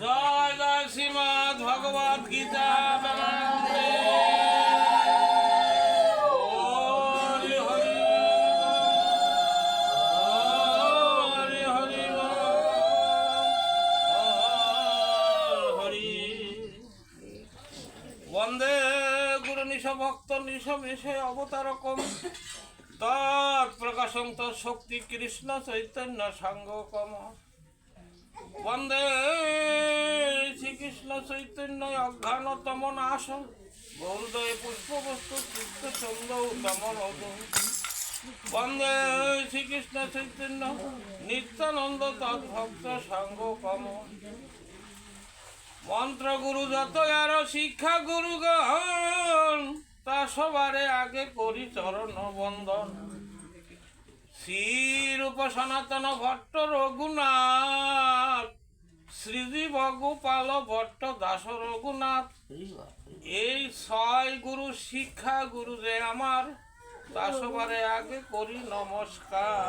জয় জয় শ্রীমদ ভগবত গীতা বন্দে গুরু নিশ ভক্ত নিশ মিশে অবতারকম তৎপ্রকাশং শক্তি কৃষ্ণ চৈতন্য সাঙ্গকম বন্দে শ্রীকৃষ্ণ চৈতন্য অজ্ঞানতম নাশ গৌরদয়ে পুষ্পবস্তু কৃষ্ণ চন্দ্র দমন বন্দে শ্রীকৃষ্ণ চৈতন্য, নিত্যানন্দ তদ্ভক্ত সাঙ্গকম মন্ত্র গুরু যত আর শিক্ষা গুরু গহন তা সবারে আগে করি চরণ বন্দন শ্রীরূপ সনাতন ভট্ট শ্রীজীব গোপাল ভট্ট দাস রঘুনাথ। এই ছয় গুরু শিক্ষা গুরু যে আমার, তা সবারে আগে করি নমস্কার।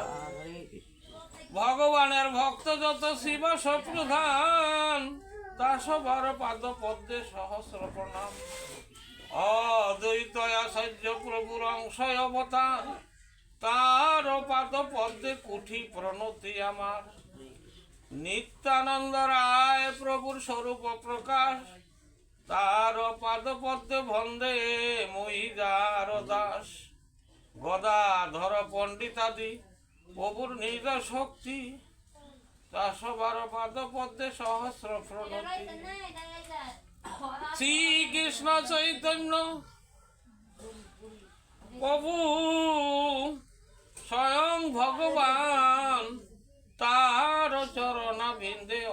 ভগবানের ভক্ত যত শিব সপ্রধান তা সবার পাদ পদ্মে সহস্র প্রণাম। অদ্বৈত প্রভুর অংশ অবতার, তার পাদ পদ্মে কুঠি প্রণতি আমার। নিত্যানন্দ রায় প্রভুর স্বরূপ প্রকাশ। তার পাদ পদ্মে বন্দে মহিদার দাস। গদাধর পণ্ডিতাদি, প্রভুর নিজ শক্তি। তা সবার পাদ পদ্মে সহস্র প্রণতি। শ্রীকৃষ্ণ চৈতন্য প্রভু স্বয়ং ভগবান।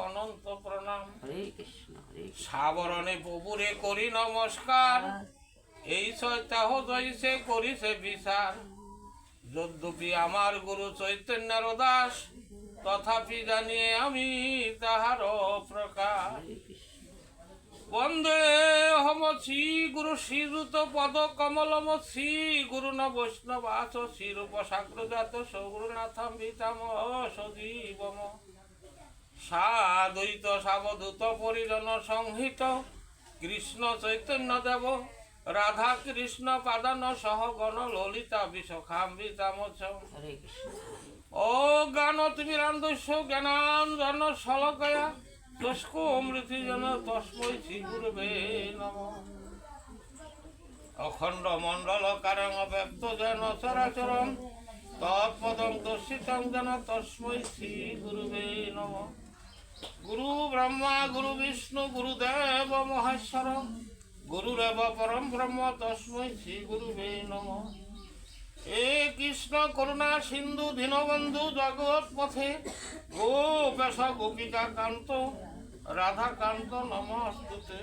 অনন্ত প্রণাম। সাবরণে প্রভুরে করি নমস্কার। এই সত্যাহ জয়সে করিছে বিচার। যদ্যপি আমার গুরু চৈতন্যের দাস তথাপি জানিয়ে আমি তাহার প্রকাশ বন্দে হম শ্রী গুরু শ্রীযুত পদ কমলম শ্রী গুরু ন বৈষ্ণব আচ শ্রীরূপ সাগ্রজাত সৌগুরুনাথম বিতাম সজীবম। সাদ্বৈত সাবধূত পরিজন সংহিত। কৃষ্ণ চৈতন্য দেব রাধা কৃষ্ণ পাদান সহ গণ ললিতা বিশখাম্বিতামচ ও জ্ঞান তুমি রান্ধস্য জ্ঞানাঞ্জন শলকয়া তস্ক অমৃতি জন তস্মৈ শ্রী গুরুবে নম। অখণ্ড মণ্ডল কারং ব্যক্ত যেন চরাচরম তৎপদং দর্শিতং যেন তস্মৈ শ্রী গুরুবে নম। গুরু ব্রহ্মা, গুরু বিষ্ণু গুরুদেব মহেশ্বর। গুরুরেব পরম ব্রহ্ম, তস্মৈ শ্রী গুরুবে নমঃ। হে কৃষ্ণ করুণা সিন্ধু দীনবন্ধু জগৎ পথে গোপেশ গোপিকা কান্ত রাধা কান্ত নমস্তুতে।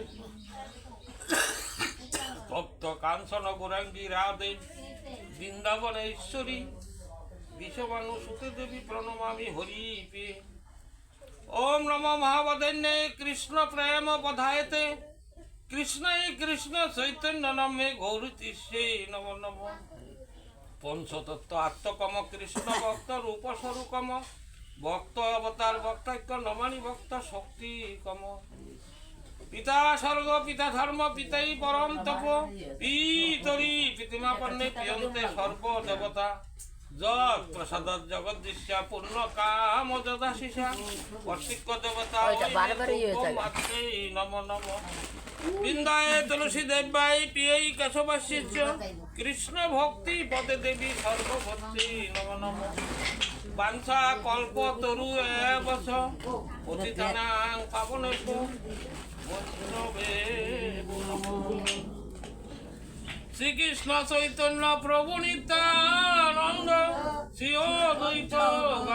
ভক্ত কাঞ্চন গৌরাঙ্গী রাধে বৃন্দাবন ঈশ্বরী বিশ্ববানু সুতে দেবী প্রণমামি হরি পে ওম নম মহাবদন্যে কৃষ্ণ প্রেম বধায়তে। কৃষ্ণই কৃষ্ণ চৈতন্য নামে গৌরীতিষ্যে নম নম। পঞ্চতত্ত্ব আত্মকম, কৃষ্ণ ভক্ত রূপ ভক্ত অবতার ভক্তৈক্য, নমানি ভক্ত শক্তি কম পিতা স্বর্গ, পিতা ধর্ম, পিতাই পরম তপ। পিতরি পিতিমা পন্নে পিয়ন্তে সর্ব দেবতা। যৎ প্রসাদ জগৎ দৃশ্যা পূর্ণ কাম যদা শিষা বর্ষিক্য দেবতা ওইটা বারবার যায়। মাত্রে নম নম। বৃন্দায় তুলসী দেবাই পিয়েই কেশবাস্য কৃষ্ণ ভক্তি পদে দেবী সর্বভক্তি নম নম। বাঞ্ছা কল্প তরু পাবনেব বৈষ্ণবে শ্রীকৃষ্ণ চৈতন্য প্রভু নিত্যানন্দ।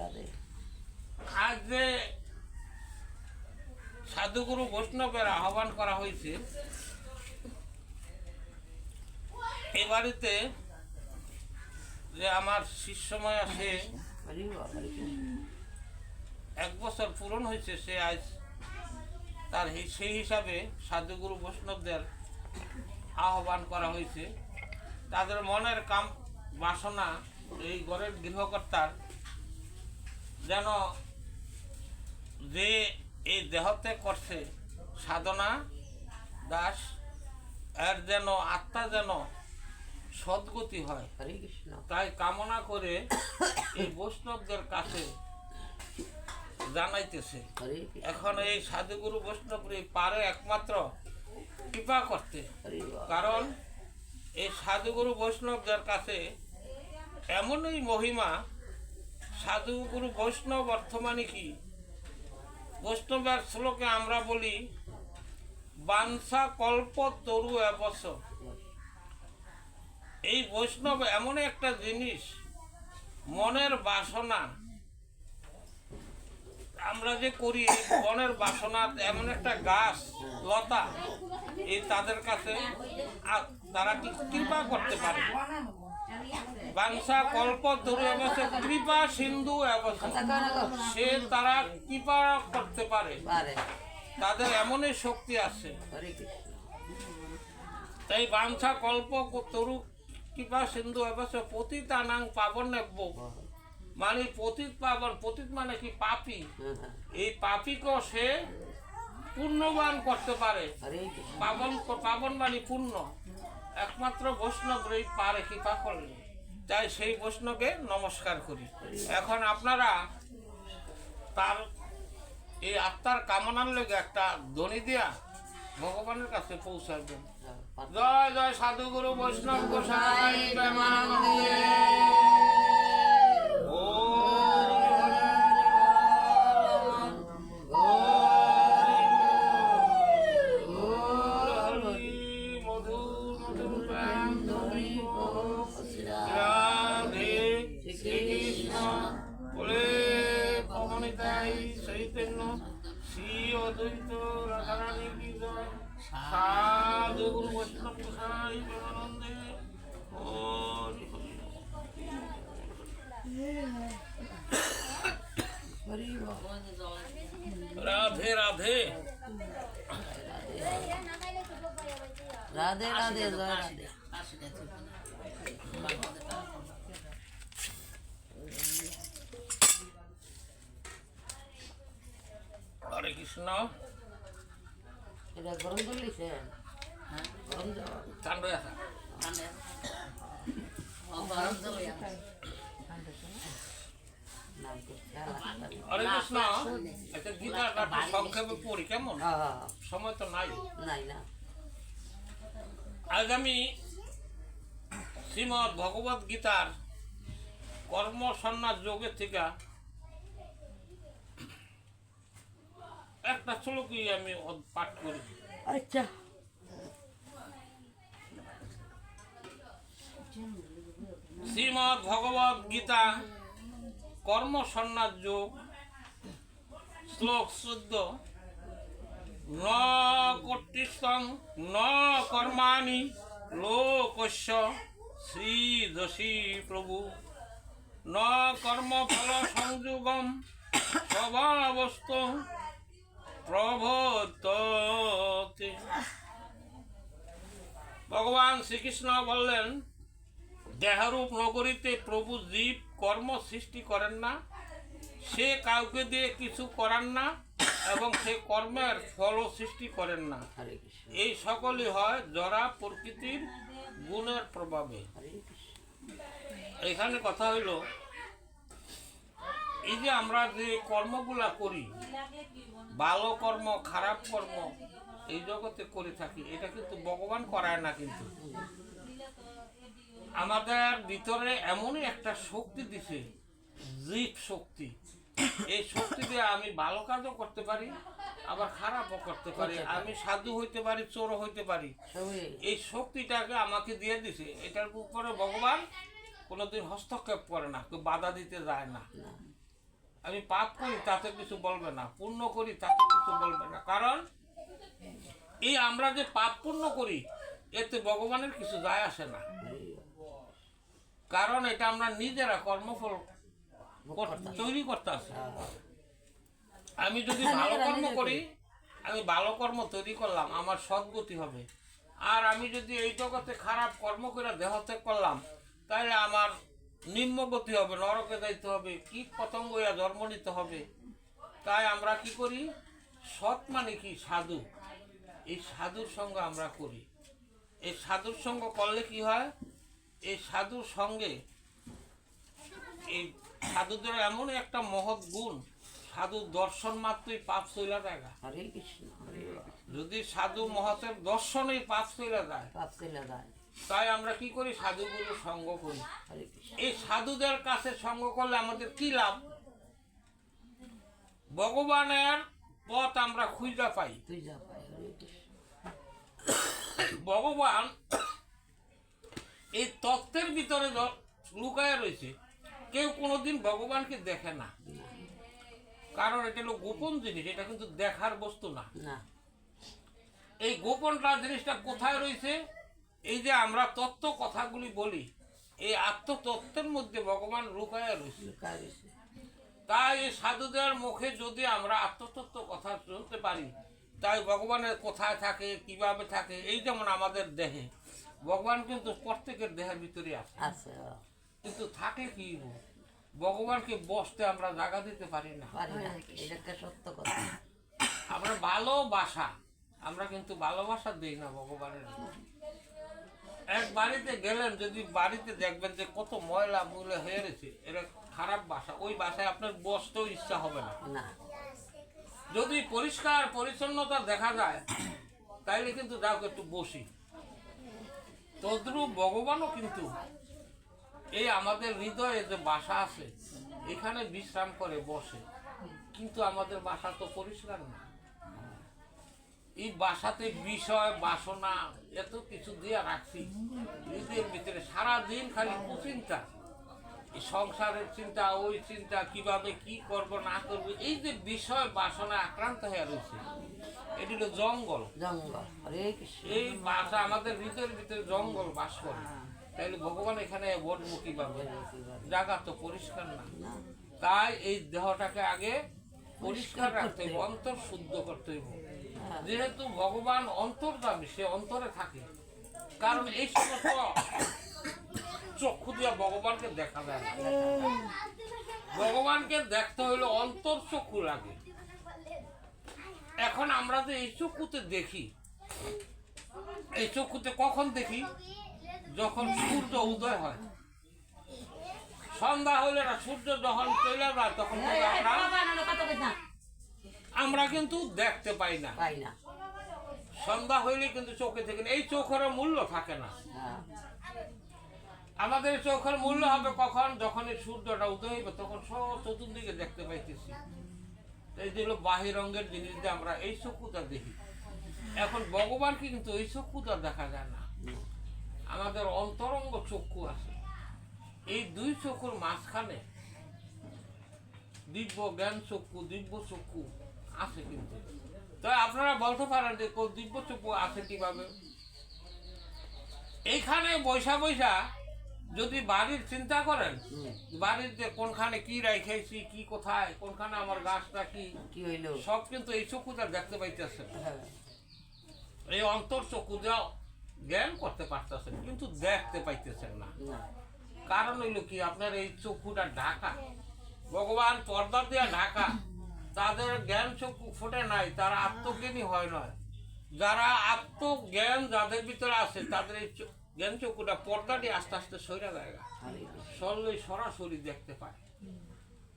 রাধে। আজ যে সাধুগুরু বৈষ্ণবের আহ্বান করা হয়েছে এই বাড়িতে যে আমার শিষ্যময় আছে এক বছর পূরণ হয়েছে সে আজ তার সেই হিসাবে সাধুগুরু বৈষ্ণবদের আহ্বান করা হয়েছে। তাদের মনের কাম বাসনা এই ঘরের গৃহকর্তার যেন যে এই দেহতে করছে সাধনা দাস এর যেন আত্মা যেন সদ্গতি হয়। তাই কামনা করে এই বৈষ্ণবদের কাছে জানাইতেছে। এখন এই সাধুগুরু বৈষ্ণবরে পারে একমাত্র কৃপা করতে। কারণ এই সাধুগুরু বৈষ্ণবদের কাছে এমনই মহিমা সাধুগুরু বৈষ্ণব বর্তমানে কি? বৈষ্ণবের শ্লোকে আমরা বলি বাঞ্ছা কল্প তরু এবস। এই বৈষ্ণব এমন একটা জিনিস, মনের বাসনা। আমরা যে করি, মনের বাসনা, এমন একটা গাছ, লতা, এই তাদের কাছে তারা কি কৃপা করতে পারে? বাংসা কল্প তরু এবছর কৃপা সিন্ধু গো? সে তারা কৃপা করতে পারে। তাদের এমনই শক্তি আছে। তাই বাঞ্ছা কল্প তরু কৃপা সিন্ধু এবছর পতিতানাং পাবন নেব্য মানে পতিত পাবন পতিত মানে কি? পাপি। হ্যাঁ। এই পাপিকে সে পুণ্যবান করতে পারে। পাবন পাবন মানে পুণ্য। একমাত্র বৈষ্ণবরই পারে কৃপা করলে তাই সেই বৈষ্ণবকে নমস্কার করি। এখন আপনারা তার এই আত্মার কামনার লেগে একটা ধ্বনি দিয়া ভগবানের কাছে পৌঁছাবেন জয় জয় সাধুগুরু বৈষ্ণব গোসাই রাধে রাধে জয় রাধে। হরে কৃষ্ণ। এটা গরম জল লিছে গরম জল? ঠান্ডা খেয়াল হরে কৃষ্ণ। একটা একটু সংক্ষেপে পড়ি কেমন? হ্যাঁ, হ্যাঁ, সময় তো নাই। হ্যাঁ। নাই না। আজ আমি শ্রীমৎ ভগবত গীতার কর্ম সন্ন্যাস যোগের থেকে একটা শ্লোকই আমি পাঠ করি। আচ্ছা। শ্রীমৎ ভগবত গীতা কর্ম সন্ন্যাস যোগ শ্লোক চোদ্দ ন কর্তৃষ্টং ন কর্মাণি লোকস্য শ্রী দশী প্রভু ন কর্মফল সংযোগম স্বভাবস্ত প্রভততে ভগবান শ্রীকৃষ্ণ বললেন দেহরূপ নগরীতে প্রভু জীব কর্ম সৃষ্টি করেন না সে কাউকে দিয়ে কিছু করান না এবং সে কর্মের ফল সৃষ্টি করেন না। এই সকলই হয় জরা প্রকৃতির গুণের প্রভাবে। এখানে কথা হইল এই যে আমরা যে কর্মগুলা করি ভালো কর্ম খারাপ কর্ম এই জগতে করে থাকি এটা কিন্তু ভগবান করায় না কিন্তু। আমাদের ভিতরে এমনই একটা শক্তি দিছে জীব শক্তি। এই শক্তি দিয়ে আমি ভালো কাজও করতে পারি আবার খারাপও করতে পারি। আমি সাধু হইতে পারি চোর হইতে পারি। এই শক্তিটাকে আমাকে দিয়ে দিছে এটার উপরে ভগবান কোনোদিন হস্তক্ষেপ করে না কেউ বাধা দিতে যায় না। আমি পাপ করি তাতে কিছু বলবে না পুণ্য করি তাতে কিছু বলবে না। কারণ এই আমরা যে পাপ পুণ্য করি এতে ভগবানের কিছু যায় আসে না। কারণ এটা আমরা নিজেরা কর্মফল কর- তৈরি করতে আসি আমি যদি ভালো কর্ম করি আমি ভালো কর্ম তৈরি করলাম আমার সদ্গতি হবে। আর আমি যদি এই জগতে খারাপ কর্ম করে দেহত্যাগ করলাম তাহলে আমার নিম্নগতি হবে নরকে যাইতে হবে কীট পতঙ্গ ইয়া জন্ম নিতে হবে। তাই আমরা কি করি? সৎ মানে কি? সাধু। এই সাধুর সঙ্গ আমরা করি। এই সাধুর সঙ্গ করলে কি হয়? এই সাধুর সঙ্গে এই সাধুদের এমন একটা মহৎ গুণ। সাধু দর্শন মাত্রই পাপ চইলা যায় না। হরে কৃষ্ণ যদি সাধু মহতের দর্শনেই পাপ চইলা যায় পাপ চলে যায়। তাই আমরা কি করি? সাধুগুলো সঙ্গ করি। এই সাধুদের কাছে সঙ্গ করলে আমাদের কি লাভ? ভগবানের পথ আমরা খুঁজা পাই। ভগবান এই তত্ত্বের ভিতরে লুকায় রয়েছে। কেউ কোনোদিন ভগবানকে দেখে না। কারণ এটা হলো গোপন জিনিস এটা কিন্তু দেখার বস্তু না। এই গোপনটা জিনিসটা কোথায় রয়েছে? এই যে আমরা তত্ত্ব কথাগুলি বলি এই আত্মতত্ত্বের মধ্যে ভগবান লুকায় রয়েছে। তাই এই সাধুদের মুখে যদি আমরা আত্মতত্ত্ব কথা শুনতে পারি তাই ভগবানের কোথায় থাকে কীভাবে থাকে এই যেমন আমাদের দেহে ভগবান কিন্তু প্রত্যেকের দেহের ভিতরে আছে। কিন্তু থাকে কি ভগবানকে বসতে আমরা জায়গা দিতে পারি না। এটা সত্য কথা? আমরা ভালোবাসা আমরা কিন্তু ভালোবাসা দিই না ভগবানের। এক বাড়িতে গেলেন যদি বাড়িতে দেখবেন যে কত ময়লা মূলে হয়ে রয়েছে এটা খারাপ বাসা ওই বাসায় আপনার বসতেও ইচ্ছা হবে না। না। যদি পরিষ্কার পরিচ্ছন্নতা দেখা যায় তাইলে কিন্তু যাও একটু বসি। তদ্রূপ ভগবানও কিন্তু এই আমাদের হৃদয়ে যে বাসা আছে এখানে বিশ্রাম করে বসে। কিন্তু আমাদের বাসা তো পরিষ্কার না। এই বাসাতে বিষয় বাসনা এত কিছু দিয়ে রাখছি। হৃদয়ের ভিতরে সারাদিন খালি কুচিন্তা। এই সংসারের চিন্তা ওই চিন্তা কীভাবে কি করব না করব এই যে বিষয় বাসনা আক্রান্ত হয়ে রয়েছে এটি হলো জঙ্গল। জঙ্গল এই বাসা আমাদের হৃদয়ের ভিতরে জঙ্গল বাস করে। তাইলে ভগবান এখানে বটমুখী পাবে জায়গা তো পরিষ্কার না। তাই এই দেহটাকে আগে পরিষ্কার রাখতে হবে অন্তর শুদ্ধ করতে হবে। যেহেতু ভগবান অন্তর্গামী সে অন্তরে থাকে। কারণ এই সমস্ত চক্ষু দিয়ে ভগবানকে দেখা যায় না। ভগবানকে দেখতে হইলে অন্তর চক্ষু লাগে। এখন আমরা যে এই চক্ষুতে দেখি এই চক্ষুতে কখন দেখি? যখন সূর্য উদয় হয় সন্ধ্যা হলে না সূর্য যখন চলে যায় তখন আমরা কিন্তু দেখতে পাই না। পাই না। সন্ধ্যা হইলে কিন্তু চোখে থেকে এই চোখের মূল্য থাকে না। হ্যাঁ। আমাদের চোখের মূল্য হবে কখন? যখন এই সূর্যটা উদয় হইবে তখন সব চতুর্দিকে দেখতে পাইতেছি। এই যে হলো বাহির রঙের জিনিস আমরা এই চক্ষুটা দেখি। এখন ভগবানকে কিন্তু এই চক্ষুটা দেখা যায় না। আমাদের অন্তরঙ্গ চক্ষু আছে। এই দুই চক্ষুর মাঝখানে দিব্য জ্ঞান চক্ষু দিব্য চক্ষু আছে কিন্তু। তাই আপনারা বলতে পারেন যে কোন দিব্য চক্ষু আছে কীভাবে? এইখানে বৈশা বৈশা যদি বাড়ির চিন্তা করেন বাড়িতে কোনখানে কি রাইখেছি কি কোথায় কোনখানে আমার গাছটা কি কি হইল? সব কিন্তু এই চক্ষুটা দেখতে পাইতেছে হ্যাঁ। এই অন্তর চক্ষু যাও জ্ঞান করতে পারতেছেন কিন্তু দেখতে পাইতেছেন না। কারণ হইল কি আপনার এই চক্ষুটা ঢাকা। ভগবান পর্দা দিয়া ঢাকা। তাদের জ্ঞান চক্ষু ফুটে নাই তারা আত্মজ্ঞানী হয় নয়। যারা আত্মজ্ঞান যাদের ভিতরে আছে তাদের এই জ্ঞান চক্ষুটা পর্দাটি আস্তে আস্তে সইরা জায়গা সরলে সরাসরি দেখতে পায়।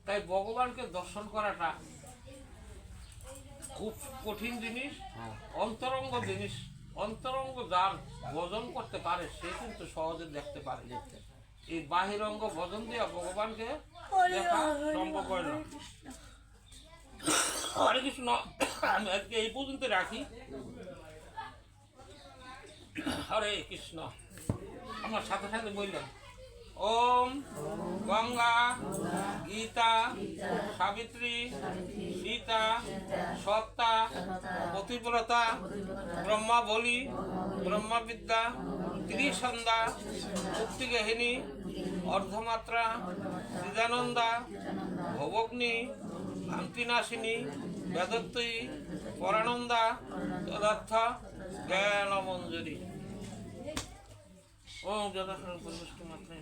তাই ভগবানকে দর্শন করাটা খুব কঠিন জিনিস হ্যাঁ। অন্তরঙ্গ জিনিস। অন্তরঙ্গ যার ভজন করতে পারে সে কিন্তু সহজে দেখতে পারে দেখতে এই বাহিরঙ্গ ভজন দিয়ে ভগবানকে দেখা সম্ভব হয় না। হরে কৃষ্ণ। আমি আজকে এই পর্যন্ত রাখি। হরে কৃষ্ণ। আমার সাথে সাথে বললাম ওম গঙ্গা গীতা সাবিত্রী সীতা সত্তা পতিব্রতা ব্রহ্মা বলি ব্রহ্মবিদ্যা ত্রিসন্ধ্যা মুক্তিগহিনী অর্ধমাত্রা সৃজানন্দা ভবগ্নি ভ্রান্তিনাশিনী বেদত্তয়ী পরানন্দা তদার্থ জ্ঞান মঞ্জুরি ওম যথাকাল পরিবেশকে মাত্রায়